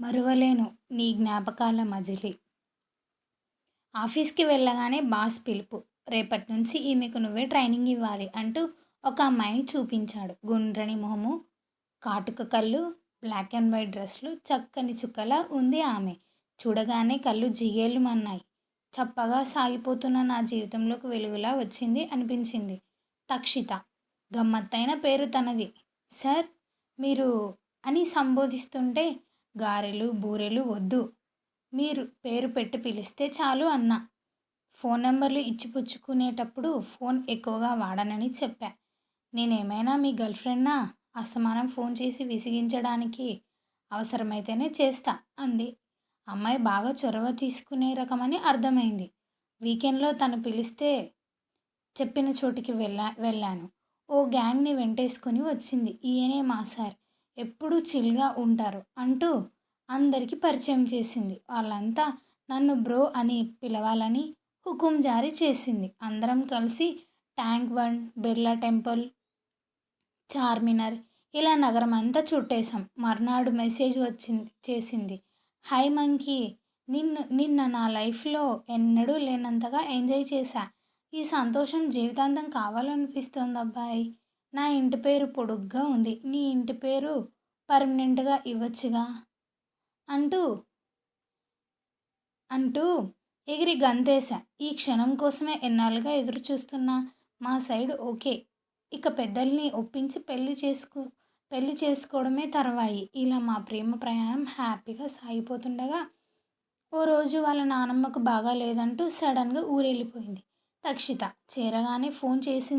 మరువలేను నీ జ్ఞాపకాల మజిలి. ఆఫీస్కి వెళ్ళగానే బాస్ పిలుపు. రేపటి నుంచి ఈమెకు నువ్వే ట్రైనింగ్ ఇవ్వాలి అంటూ ఒక అమ్మాయిని చూపించాడు. గుండ్రని మొహము కాటుక కళ్ళు బ్లాక్ అండ్ వైట్ డ్రెస్లు చక్కని చుక్కలా ఉంది ఆమె. చూడగానే కళ్ళు జిగేలుమన్నాయి. చప్పగా సాగిపోతున్న నా జీవితంలోకి వెలుగులా వచ్చింది అనిపించింది. తక్షిత గమ్మత్తైన పేరు తనది. సార్ మీరు అని సంబోధిస్తుంటే గారెలు బూరెలు వద్దు. మీరు పేరు పెట్టి పిలిస్తే చాలు అన్నా. ఫోన్ నెంబర్లు ఇచ్చిపుచ్చుకునేటప్పుడు ఫోన్ ఎక్కువగా వాడనని చెప్పా. నేనేమైనా మీ గర్ల్ ఫ్రెండ్నా? అస్తమానం ఫోన్ చేసి విసిగించడానికి అవసరమైతేనే చేస్తా అంది. అమ్మాయి బాగా చొరవ తీసుకునే రకమని అర్థమైంది. వీకెండ్లో తను పిలిస్తే చెప్పిన చోటికి వెళ్ళా వెళ్ళాను. ఓ గ్యాంగ్ని వెంటేసుకుని వచ్చింది. ఈయనే మా సార్. ఎప్పుడూ చిల్గా ఉంటారు అంటూ అందరికీ పరిచయం చేసింది. వాళ్ళంతా నన్ను బ్రో అని పిలవాలని హుకుం జారీ చేసింది. అందరం కలిసి Tank Bund Birla temple Charminar ఇలా నగరం అంతా చుట్టేశాం. మర్నాడు మెసేజ్ వచ్చింది చేసింది. హై మంకీ నిన్ను నిన్న నా లైఫ్లో ఎన్నడూ లేనంతగా ఎంజాయ్ చేశా. ఈ సంతోషం జీవితాంతం కావాలనిపిస్తుంది అబ్బాయి. నా ఇంటి పేరు పొడుగ్గా ఉంది. నీ ఇంటి పేరు పర్మనెంట్గా ఇవ్వచ్చుగా? అంటూ అంటూ ఎగిరి గంతేశా. ఈ క్షణం కోసమే ఎన్నాళ్ళుగా ఎదురు చూస్తున్నా మా సైడ్ ఓకే. ఇక పెద్దల్ని ఒప్పించి పెళ్ళి చేసుకో పెళ్ళి చేసుకోవడమే తర్వాయి. ఇలా మా ప్రేమ ప్రయాణం హ్యాపీగా సాగిపోతుండగా ఓ రోజు వాళ్ళ నానమ్మకు బాగా లేదంటూ సడన్గా ఊరెళ్ళిపోయింది. తక్షిత చేరగానే ఫోన్ చేసి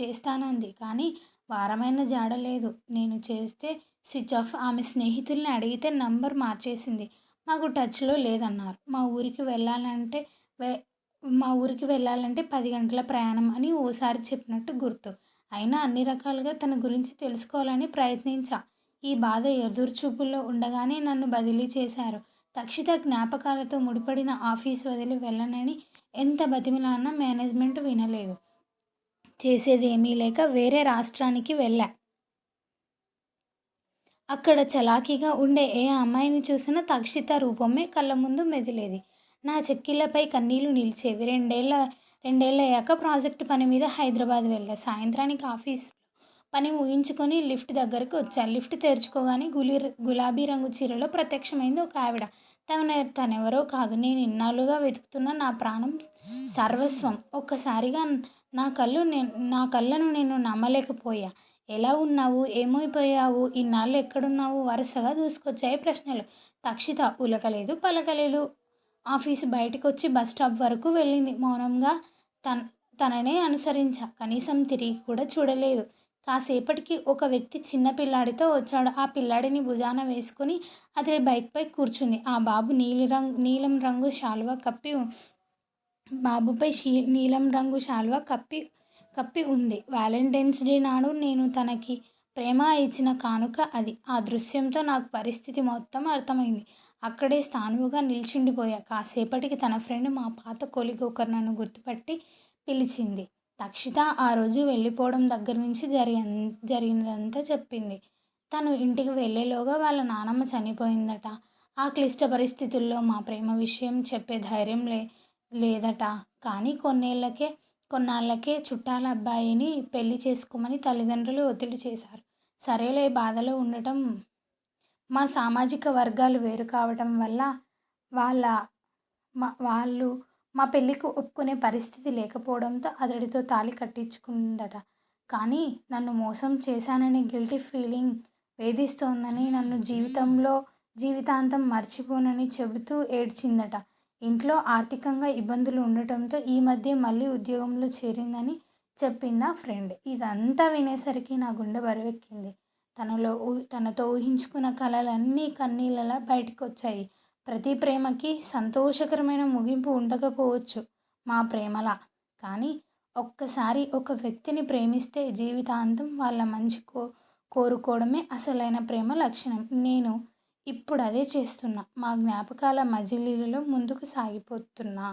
చేస్తానంది. కానీ వారమైన జాడ లేదు. నేను చేస్తే స్విచ్ ఆఫ్ ఆమె స్నేహితుల్ని అడిగితే నంబర్ మార్చేసింది. మాకు టచ్లో లేదన్నారు. మా ఊరికి వెళ్ళాలంటే మా ఊరికి వెళ్ళాలంటే పది గంటల ప్రయాణం అని ఓసారి చెప్పినట్టు గుర్తు. అయినా అన్ని రకాలుగా తన గురించి తెలుసుకోవాలని ప్రయత్నించా. ఈ బాధ ఎదురుచూపుల్లో ఉండగానే నన్ను బదిలీ చేశారు. తక్షిత జ్ఞాపకాలతో ముడిపడిన ఆఫీస్ వదిలి వెళ్ళనని ఎంత బతిమిలాన్నా మేనేజ్మెంట్ వినలేదు. చేసేదేమీ లేక వేరే రాష్ట్రానికి వెళ్ళా. అక్కడ చలాకీగా ఉండే ఏ అమ్మాయిని చూసినా తక్షిత రూపమే కళ్ళ ముందు మెదిలేది. నా చెక్కిళ్ళపై కన్నీళ్ళు నిలిచేవి. రెండేళ్ళ రెండేళ్ళయ్యాక ప్రాజెక్టు పని మీద హైదరాబాద్ వెళ్ళా. సాయంత్రానికి ఆఫీస్ పని ముగించుకొని లిఫ్ట్ దగ్గరికి వచ్చా. లిఫ్ట్ తెరుచుకోగానే గులి గులాబీ రంగు చీరలో ప్రత్యక్షమైంది ఒక ఆవిడ. తన తనెవరో కాదు. నేను ఇన్నాళ్ళుగా వెతుకుతున్న నా ప్రాణం సర్వస్వం. ఒక్కసారిగా నా కళ్ళు నేను నా కళ్ళను నేను నమ్మలేకపోయా. ఎలా ఉన్నావు? ఏమైపోయావు? ఇన్నాళ్ళు ఎక్కడున్నావు? వరుసగా దూసుకొచ్చాయి ప్రశ్నలు. తక్షిత ఉలకలేదు పలకలేదు. ఆఫీసు బయటకు వచ్చి బస్ స్టాప్ వరకు వెళ్ళింది. మౌనంగా తన తననే అనుసరించా. కనీసం తిరిగి కూడా చూడలేదు. కాసేపటికి ఒక వ్యక్తి చిన్న పిల్లాడితో వచ్చాడు. ఆ పిల్లాడిని భుజాన వేసుకుని అతని బైక్పై కూర్చుంది. ఆ బాబు నీలి రంగు నీలం రంగు శాలువా కప్పి బాబుపై షీ నీలం రంగు శాలువా కప్పి కప్పి ఉంది. వ్యాలంటైన్స్ డే నాడు నేను తనకి ప్రేమ ఇచ్చిన కానుక అది. ఆ దృశ్యంతో నాకు పరిస్థితి మొత్తం అర్థమైంది. అక్కడే స్థానువుగా నిల్చుండిపోయా. కాసేపటికి తన ఫ్రెండ్ మా పాత కొలిగి ఒకరు నన్ను గుర్తుపట్టి పిలిచింది. తక్షిత ఆ రోజు వెళ్ళిపోవడం దగ్గర నుంచి జరిగి జరిగినదంతా చెప్పింది. తను ఇంటికి వెళ్ళేలోగా వాళ్ళ నానమ్మ చనిపోయిందట. ఆ క్లిష్ట పరిస్థితుల్లో మా ప్రేమ విషయం చెప్పే ధైర్యం లే లేదట. కానీ కొన్నేళ్ళకే కొన్నాళ్ళకే చుట్టాల అబ్బాయిని పెళ్ళి చేసుకోమని తల్లిదండ్రులు ఒత్తిడి చేశారు. సరేలే బాధలో ఉండటం మా సామాజిక వర్గాలు వేరు కావటం వల్ల వాళ్ళ మా వాళ్ళు మా పెళ్ళికి ఒప్పుకునే పరిస్థితి లేకపోవడంతో అతడితో తాళి కట్టించుకుందట. కానీ నన్ను మోసం చేశాననే గిల్టీ ఫీలింగ్ వేధిస్తోందని నన్ను జీవితంలో జీవితాంతం మర్చిపోనని చెబుతూ ఏడ్చిందట. ఇంట్లో ఆర్థికంగా ఇబ్బందులు ఉండటంతో ఈ మధ్య మళ్ళీ ఉద్యోగంలో చేరిందని చెప్పింది ఆ ఫ్రెండ్. ఇదంతా వినేసరికి నా గుండె బరువెక్కింది. తనలో తనతో ఊహించుకున్న కళలన్నీ కన్నీళ్ళలా బయటకు వచ్చాయి ప్రతి ప్రేమకి సంతోషకరమైన ముగింపు ఉండకపోవచ్చు మా ప్రేమలా. కానీ ఒక్కసారి ఒక వ్యక్తిని ప్రేమిస్తే జీవితాంతం వాళ్ళ మంచి కో కోరుకోవడమే అసలైన ప్రేమ లక్షణం. నేను ఇప్పుడు అదే చేస్తున్నా. మా జ్ఞాపకాల మజిలీలలో ముందుకు సాగిపోతున్నా.